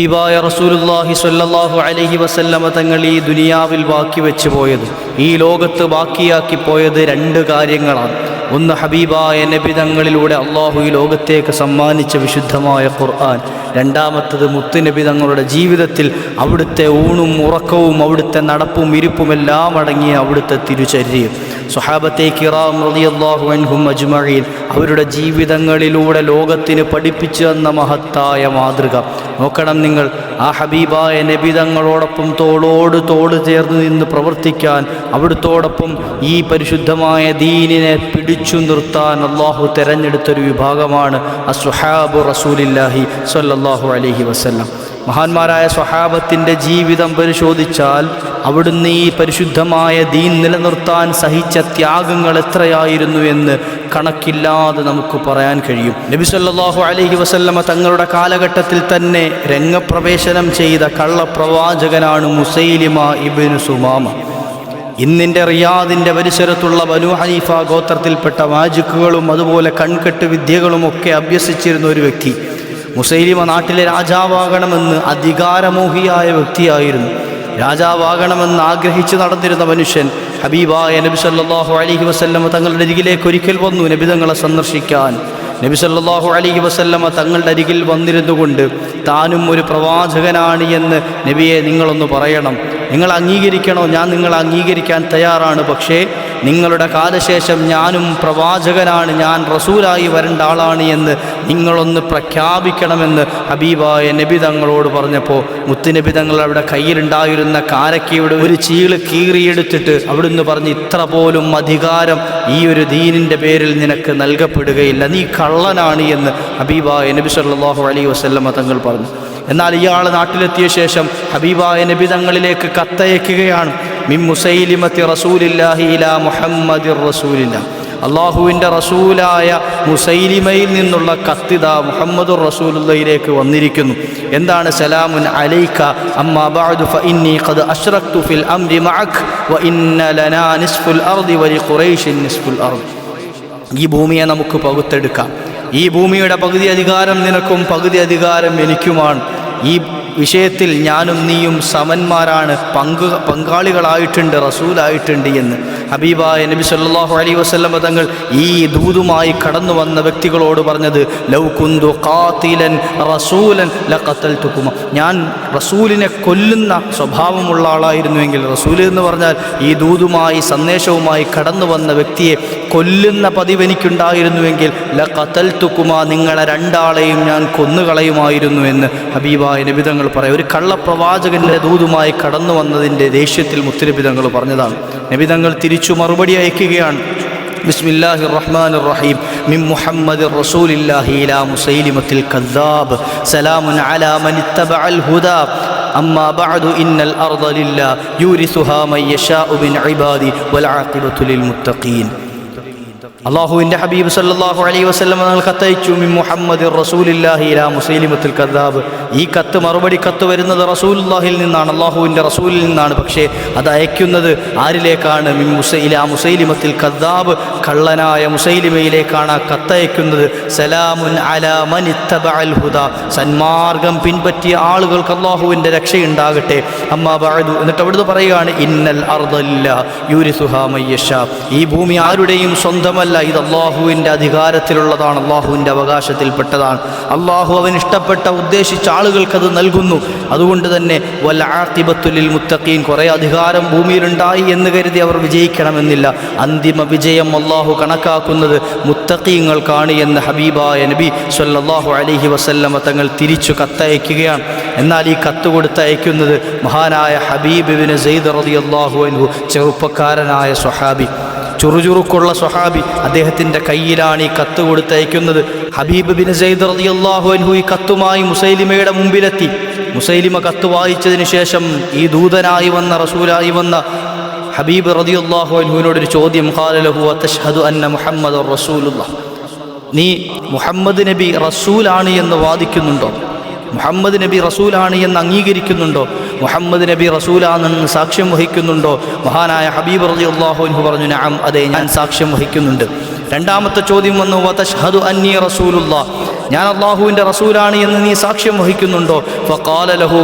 ഹബീബായ റസൂലുല്ലാഹി സ്വല്ലല്ലാഹു അലൈഹി വസല്ലമ തങ്ങൾ ഈ ദുനിയാവിൽ ബാക്കി വെച്ച് പോയത് ഈ ലോകത്ത് ബാക്കിയാക്കി പോയത് രണ്ട് കാര്യങ്ങളാണ്. ഒന്ന് ഹബീബായ നബി തങ്ങളിലൂടെ അള്ളാഹു ഈ ലോകത്തേക്ക് സമ്മാനിച്ച വിശുദ്ധമായ ഖുർആൻ. രണ്ടാമത്തത് മുത്തുനബി തങ്ങളുടെ ജീവിതത്തിൽ അവിടുത്തെ ഊണും ഉറക്കവും അവിടുത്തെ നടപ്പും ഇരിപ്പും എല്ലാം അടങ്ങിയ അവിടുത്തെ തിരുചര്യയും. സുഹാബത്തെ കിറാം റളിയല്ലാഹു അൻഹും അജ്മഈൻ അവരുടെ ജീവിതങ്ങളിലൂടെ ലോകത്തിന് പഠിപ്പിച്ചു തന്ന മഹത്തായ മാതൃക. നോക്കണം നിങ്ങൾ ആ ഹബീബായ നബിതങ്ങളോടൊപ്പം തോളോട് തോട് ചേർന്ന് നിന്ന് പ്രവർത്തിക്കാൻ അവിടുത്തോടൊപ്പം ഈ പരിശുദ്ധമായ ദീനിനെ പിടിച്ചു നിർത്താൻ അള്ളാഹു തെരഞ്ഞെടുത്തൊരു വിഭാഗമാണ് അസുഹാബു റസൂലില്ലാഹി സ്വല്ലല്ലാഹു അലഹി വസ്ല്ലാം. മഹാന്മാരായ സ്വഹാബത്തിന്റെ ജീവിതം പരിശോധിച്ചാൽ അവിടുന്ന് ഈ പരിശുദ്ധമായ ദീൻ നിലനിർത്താൻ സഹിച്ച ത്യാഗങ്ങൾ എത്രയായിരുന്നു എന്ന് കണക്കില്ലാതെ നമുക്ക് പറയാൻ കഴിയും. നബി സല്ലല്ലാഹു അലൈഹി വസല്ലമ തങ്ങളുടെ കാലഘട്ടത്തിൽ തന്നെ രംഗപ്രവേശനം ചെയ്ത കള്ളപ്രവാചകനാണ് മുസൈലിമ ഇബ്നു സുമാമ. ഇന്നിന്റെ റിയാദിന്റെ പരിസരത്തുള്ള ബനു ഹനീഫ ഗോത്രത്തിൽപ്പെട്ട മാജിക്കുകളും അതുപോലെ കൺകെട്ട് വിദ്യകളുമൊക്കെ അഭ്യസിച്ചിരുന്ന ഒരു വ്യക്തി. മുസൈലിമ നാട്ടിലെ രാജാവാകണമെന്ന് അധികാരമോഹിയായ വ്യക്തിയായിരുന്നു. രാജാവാകണമെന്ന് ആഗ്രഹിച്ച് നടന്നിരുന്ന മനുഷ്യൻ ഹബീബായ നബി സല്ലാഹു അലഹി വസല്ലമ തങ്ങളുടെ അരികിലേക്ക് ഒരിക്കൽ വന്നു നബി തങ്ങളെ സന്ദർശിക്കാൻ. നബി സല്ലാഹു അലഹി വസല്ലമ തങ്ങളുടെ അരികിൽ വന്നിരുന്നു കൊണ്ട് താനും ഒരു പ്രവാചകനാണ് എന്ന് നബിയെ നിങ്ങളൊന്ന് പറയണം. നിങ്ങൾ അംഗീകരിക്കണോ? ഞാൻ നിങ്ങളെ അംഗീകരിക്കാൻ തയ്യാറാണ്. പക്ഷേ നിങ്ങളുടെ കാലശേഷം ഞാനും പ്രവാചകനാണ് ഞാൻ റസൂലായി വരേണ്ട ആളാണ് എന്ന് നിങ്ങളൊന്ന് പ്രഖ്യാപിക്കണമെന്ന് ഹബീബായ നബി തങ്ങളോട് പറഞ്ഞപ്പോൾ മുത്തുനബി തങ്ങൾ അവിടെ കയ്യിലുണ്ടായിരുന്ന കാരക്കയുടെ ഒരു ചീൾ കീറിയെടുത്തിട്ട് അവിടുന്ന് പറഞ്ഞ് ഇത്ര പോലും അധികാരം ഈ ഒരു ദീനിന്റെ പേരിൽ നിനക്ക് നൽകപ്പെടുകയില്ല നീ കള്ളനാണ് എന്ന് ഹബീബായ നബി സല്ലാഹു അലൈ വസല്ലമ തങ്ങൾ പറഞ്ഞു. എന്നാൽ ഇയാൾ നാട്ടിലെത്തിയ ശേഷം ഹബീബായ നബി തങ്ങളിലേക്ക് കത്തയക്കുകയാണ്. മിം മുസൈലിമത്തി റസൂലില്ലാഹി ഇലാ മുഹമ്മദിർ റസൂലില്ല. അള്ളാഹുവിന്റെ റസൂലായ മുസൈലിമയിൽ നിന്നുള്ള കത്തിത മുഹമ്മദുർ റസൂലുള്ളയിലേക്ക് വന്നിരിക്കുന്നു. എന്താണ്? സലാമുൻ അലൈക അമ്മാ ബഅദു ഫഇന്നി ഖദ് അശ്റക്തു ഫിൽ അംരി മഅക് വ ലനാ നിസ്ഫുൽ അർദി വലി ഖുറൈഷിൻ നിസ്ഫുൽ അർദ്. ഈ ഭൂമിയെ നമുക്ക് പകുത്തെടുക്കാം. ഈ ഭൂമിയുടെ പകുതി അധികാരം നിനക്കും പകുതി അധികാരം എനിക്കുമാണ്. ഈ വിഷയത്തിൽ ഞാനും നീയും സമന്മാരാണ്. പങ്കു പങ്കാളികളായിട്ടുണ്ട് റസൂലായിട്ടുണ്ട് എന്ന്. ഹബീബായ നബി സല്ലാഹു അലൈ വസ്ലമ തങ്ങൾ ഈ ദൂതുമായി കടന്നു വന്ന വ്യക്തികളോട് പറഞ്ഞത് ലൗ കുന്തു ഖാതിലൻ റസൂലൻ തുക്കുമ ഞാൻ റസൂലിനെ കൊല്ലുന്ന സ്വഭാവമുള്ള ആളായിരുന്നുവെങ്കിൽ റസൂൽ എന്ന് പറഞ്ഞാൽ ഈ ദൂതുമായി സന്ദേശവുമായി കടന്നു വന്ന വ്യക്തിയെ കൊല്ലുന്ന പതിവ് എനിക്കുണ്ടായിരുന്നുവെങ്കിൽ ല കത്തൽ നിങ്ങളെ രണ്ടാളെയും ഞാൻ കൊന്നുകളയുമായിരുന്നു എന്ന് ഹബീബായ നിബിതങ്ങൾ പറയും. ഒരു കള്ളപ്രവാചകന്റെ ദൂതുമായി കടന്നു വന്നതിന്റെ ദേഷ്യത്തിൽ മുത്തുനബിതങ്ങൾ പറഞ്ഞതാണ്. നബിതങ്ങൾ തിരിച്ചു മറുപടി അയക്കുകയാണ്. ബിസ്മില്ലാഹി റഹ്മാൻ റഹീം മിൻ മുഹമ്മദ് റസൂലില്ലാഹി ഇലാ മുസൈലിമത്തിൽ കദ്ദാബ് സലാമുൻ അലാ മൻ ഇത്തബഅൽ ഹുദാ അമ്മാ ബഅദു ഇന്നൽ الأرض ലില്ലാ യൂരിസുഹാ من يشاء من ഇബാദി വൽ للمتقين ലിൽ മുത്തഖീൻ. അള്ളാഹുവിന്റെ ഹബീബ് സല്ലാഹു അലൈ വസ്ലം നിങ്ങൾ കത്തയച്ചു മി മുഹമ്മദ് റസൂലില്ലാഹി ഇലാ മുസൈലിമത്തുൽ കദ്ദാബ്. ഈ കത്ത് മറുപടി കത്ത് വരുന്നത് റസൂലുള്ളാഹിൽ നിന്നാണ് അള്ളാഹുവിന്റെ റസൂലിൽ നിന്നാണ്. പക്ഷേ അത് അയക്കുന്നത് ആരിലേക്കാണ്? മിൻ മുസൈ ഇലാ മുസൈലിമത്തിൽ കദ്ദാബ്. കള്ളനായ മുസൈലിമയിലേക്കാണ് കത്തയക്കുന്നത്. സലാമുൻ അലാ മൻ ഇത്തബഅൽ ഹുദ. സന്മാർഗം പിൻപറ്റിയ ആളുകൾക്ക് അള്ളാഹുവിന്റെ രക്ഷയുണ്ടാകട്ടെ. അമ്മ ബാഴു എന്നിട്ട് അവിടുന്ന് പറയുകയാണ് ഇന്നൽ അർദല്ല യൂരിസുഹാ മയ്യഷ ഈ ഭൂമി ആരുടെയും സ്വന്തമല്ല. ഇത് അള്ളാഹുവിന്റെ അധികാരത്തിലുള്ളതാണ്. അള്ളാഹുവിന്റെ അവകാശത്തിൽപ്പെട്ടതാണ്. അള്ളാഹു അവൻ ഇഷ്ടപ്പെട്ട ഉദ്ദേശിച്ച ആളുകൾക്കത് നൽകുന്നു. അതുകൊണ്ട് തന്നെ വല്ല ആത്തിബത്തുലിൽ മുത്തഖീൻ കുറേ അധികാരം ഭൂമിയിലുണ്ടായി എന്ന് കരുതി അവർ വിജയിക്കണമെന്നില്ല. അന്തിമ വിജയം അള്ളാഹു കണക്കാക്കുന്നത് മുത്തക്കീങ്ങൾക്കാണ് എന്ന് ഹബീബായ നബി സല്ലാഹു അലൈഹി വസല്ലമ തങ്ങൾ തിരിച്ചു കത്തയക്കുകയാണ്. എന്നാൽ ഈ കത്ത് കൊടുത്തയക്കുന്നത് മഹാനായ ഹബീബ് സെയ്ദ് റതി അള്ളാഹു അൻഹു ചെറുപ്പക്കാരനായ സ്വഹാബി ചുറുചുറുക്കുള്ള സ്വഹാബി. അദ്ദേഹത്തിന്റെ കയ്യിലാണ് ഈ കത്ത് കൊടുത്തയക്കുന്നത്. ഹബീബ് ബിൻ സെയ്ദ് റതി അള്ളാഹു അൻഹു ഈ കത്തുമായി മുസൈലിമയുടെ മുമ്പിലെത്തി. മുസൈലിമ കത്ത് വായിച്ചതിന് ശേഷം ഈ ദൂതനായി വന്ന റസൂലായി വന്ന ഹബീബ് റളിയല്ലാഹു അൻഹുവിനോടൊരു ചോദ്യം ഖാലലഹു അത്തഷ്ഹദു അന്ന മുഹമ്മദ് റസൂലുള്ള നീ മുഹമ്മദ് നബി റസൂലാണ് എന്ന് വാദിക്കുന്നുണ്ടോ? മുഹമ്മദ് നബി റസൂലാണ് എന്ന് അംഗീകരിക്കുന്നുണ്ടോ? മുഹമ്മദ് നബി റസൂലാണെന്ന് സാക്ഷ്യം വഹിക്കുന്നുണ്ടോ? മഹാനായ ഹബീബ് റലി അള്ളാഹുൻഹു പറഞ്ഞു നഅം അതെ ഞാൻ സാക്ഷ്യം വഹിക്കുന്നുണ്ട്. രണ്ടാമത്തെ ചോദ്യം വന്നു വതഷ്ഹദു അന്നി റസൂലുള്ള ഞാൻ അള്ളാഹുവിന്റെ റസൂലാണ് എന്ന് നീ സാക്ഷ്യം വഹിക്കുന്നുണ്ടോ? ലഹു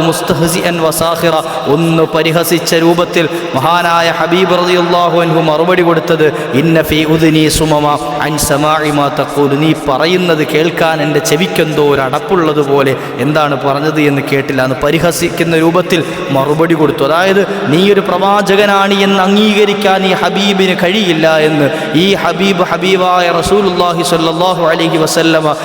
വസാഹിറ ഒന്ന് പരിഹസിച്ച രൂപത്തിൽ മഹാനായ ഹബീബ് റളിയല്ലാഹു അൻഹു മറുപടി കൊടുത്തത് ഇന്ന ഫീ ഉദിനി സുമമ അൻ നീ പറയുന്നത് കേൾക്കാൻ എന്റെ ചെവിക്കെന്തോ ഒരു അടപ്പുള്ളതുപോലെ എന്താണ് പറഞ്ഞത് എന്ന് കേട്ടില്ല. എന്ന് പരിഹസിക്കുന്ന രൂപത്തിൽ മറുപടി കൊടുത്തു. അതായത് നീ ഒരു പ്രവാചകനാണ് എന്ന് അംഗീകരിക്കാൻ ഈ ഹബീബിന് കഴിയില്ല എന്ന് ഈ ഹബീബ് ഹബീബായ സ്വല്ലല്ലാഹു അലൈഹി വസല്ലമ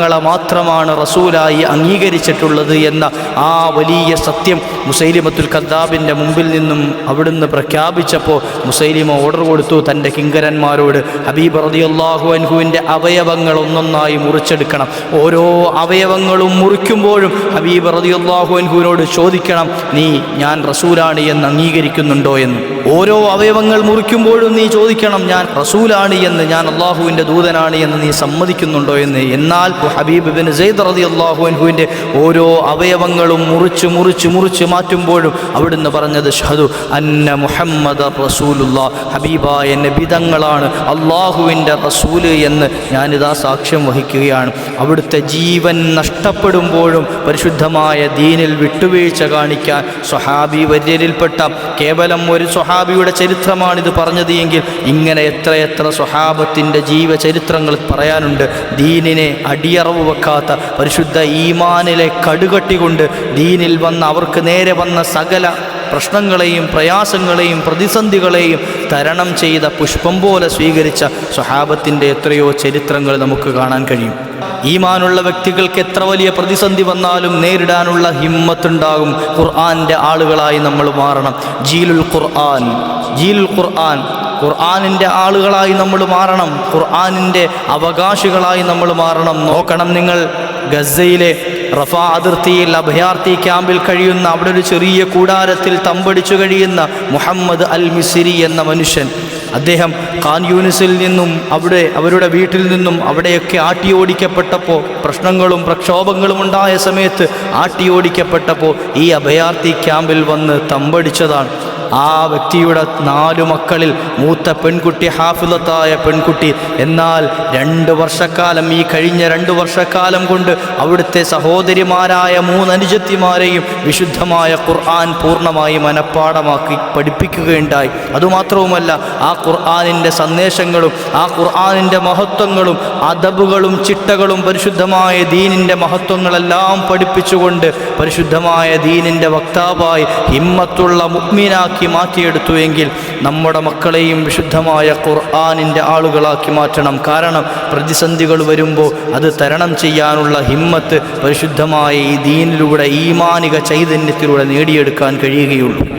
തങ്ങളെ മാത്രമാണ് റസൂലായി അംഗീകരിച്ചിട്ടുള്ളത് എന്ന ആ വലിയ സത്യം മുസൈലിമത്തുൽ ഖദ്ദാബിന്റെ മുമ്പിൽ നിന്നും അവിടുന്ന് പ്രഖ്യാപിച്ചപ്പോൾ മുസൈലിമ ഓർഡർ കൊടുത്തു. തന്റെ കിങ്കരന്മാരോട് ഹബീബ് റളിയല്ലാഹു അൻഹുവിന്റെ അവയവങ്ങൾ ഒന്നൊന്നായി മുറിച്ചെടുക്കണം. ഓരോ അവയവങ്ങളും മുറിക്കുമ്പോഴും ഹബീബ് റളിയല്ലാഹു അൻഹുവിനോട് ചോദിക്കണം നീ ഞാൻ റസൂലാണ് എന്ന് അംഗീകരിക്കുന്നുണ്ടോ എന്ന്? ഓരോ അവയവങ്ങൾ മുറിക്കുമ്പോഴും നീ ചോദിക്കണം ഞാൻ റസൂലാണ് എന്ന് ഞാൻ അള്ളാഹുവിന്റെ ദൂതനാണ് എന്ന് നീ സമ്മതിക്കുന്നുണ്ടോ എന്ന്? എന്നാൽ ഹബീബ് ബിൻ സെയ്ദ് റതി അള്ളാഹു അൻഹുവിന്റെ ഓരോ അവയവങ്ങളും മുറിച്ച് മുറിച്ച് മുറിച്ച് മാറ്റുമ്പോഴും അവിടുന്ന് പറഞ്ഞത് ഷഹദു അന്ന മുഹമ്മദ് റസൂലുള്ള. ഹബീബായ നബിതങ്ങളാണ് അള്ളാഹുവിന്റെ റസൂൽ എന്ന് ഞാനിതാ സാക്ഷ്യം വഹിക്കുകയാണ്. അവിടുത്തെ ജീവൻ നഷ്ടപ്പെടുമ്പോഴും പരിശുദ്ധമായ ദീനിൽ വിട്ടുവീഴ്ച കാണിക്കാൻ സ്വഹാബി വര്യരിൽപ്പെട്ട കേവലം ഒരു സ്വഹാബിയുടെ ചരിത്രമാണിത് പറഞ്ഞത് എങ്കിൽ ഇങ്ങനെ എത്ര സ്വഹാബത്തിന്റെ ജീവചരിത്രങ്ങൾ പറയാനുണ്ട്. ദീനിനെ അടിയറവ് വെക്കാത്ത പരിശുദ്ധ ഈമാനിലെ കടുകട്ടികൊണ്ട് ദീനിൽ വന്ന അവർക്ക് നേരെ വന്ന സകല പ്രശ്നങ്ങളെയും പ്രയാസങ്ങളെയും പ്രതിസന്ധികളെയും തരണം ചെയ്ത പുഷ്പം പോലെ സ്വീകരിച്ച സ്വഹാബത്തിന്റെ എത്രയോ ചരിത്രങ്ങൾ നമുക്ക് കാണാൻ കഴിയും. ഈമാനുള്ള വ്യക്തികൾക്ക് എത്ര വലിയ പ്രതിസന്ധി വന്നാലും നേരിടാനുള്ള ഹിമ്മത്തുണ്ടാകും. ഖുർആാന്റെ ആളുകളായി നമ്മൾ മാറണം. ജീലുൽ ഖുർആൻ ജീലുൽ ഖുർആൻ. ഖുർആാനിന്റെ ആളുകളായി നമ്മൾ മാറണം. ഖുർആാനിന്റെ അവകാശികളായി നമ്മൾ മാറണം. നോക്കണം നിങ്ങൾ. ഗസയിലെ റഫ അതിർത്തിയിൽ അഭയാർത്ഥി ക്യാമ്പിൽ കഴിയുന്ന അവിടെ ഒരു ചെറിയ കൂടാരത്തിൽ തമ്പടിച്ചു കഴിയുന്ന മുഹമ്മദ് അൽ മിസിരി എന്ന മനുഷ്യൻ അദ്ദേഹം ഖാൻ യൂനിസിൽ നിന്നും അവിടെ അവരുടെ വീട്ടിൽ നിന്നും അവിടെയൊക്കെ ആട്ടിയോടിക്കപ്പെട്ടപ്പോൾ പ്രശ്നങ്ങളും പ്രക്ഷോഭങ്ങളും ഉണ്ടായ സമയത്ത് ആട്ടിയോടിക്കപ്പെട്ടപ്പോൾ ഈ അഭയാർത്ഥി ക്യാമ്പിൽ വന്ന് തമ്പടിച്ചതാണ്. ആ വ്യക്തിയുടെ നാലു മക്കളിൽ മൂത്ത പെൺകുട്ടി ഹാഫിലത്തായ പെൺകുട്ടി. എന്നാൽ രണ്ട് വർഷക്കാലം ഈ കഴിഞ്ഞ രണ്ട് വർഷക്കാലം കൊണ്ട് അവിടുത്തെ സഹോദരിമാരായ മൂന്നനുജത്തിമാരെയും വിശുദ്ധമായ ഖുർആൻ പൂർണമായി മനഃപ്പാടമാക്കി പഠിപ്പിക്കുകയുണ്ടായി. അതുമാത്രവുമല്ല ആ ഖുർആാനിന്റെ സന്ദേശങ്ങളും ആ ഖുർആാനിന്റെ മഹത്വങ്ങളും അദബുകളും ചിട്ടകളും പരിശുദ്ധമായ ദീനിന്റെ മഹത്വങ്ങളെല്ലാം പഠിപ്പിച്ചുകൊണ്ട് പരിശുദ്ധമായ ദീനിന്റെ വക്താവായി ഹിമ്മത്തുള്ള മുഗ്മീനാക്കി മാറ്റിയെടുത്തു എങ്കിൽ നമ്മുടെ മക്കളെയും വിശുദ്ധമായ ഖുർആാനിന്റെ ആളുകളാക്കി മാറ്റണം. കാരണം പ്രതിസന്ധികൾ വരുമ്പോൾ അത് തരണം ചെയ്യാനുള്ള ഹിമ്മത്ത് പരിശുദ്ധമായ ഈ ദീനിലൂടെ ഈമാനിക ചൈതന്യത്തിലൂടെ നേടിയെടുക്കാൻ കഴിയുകയുള്ളൂ.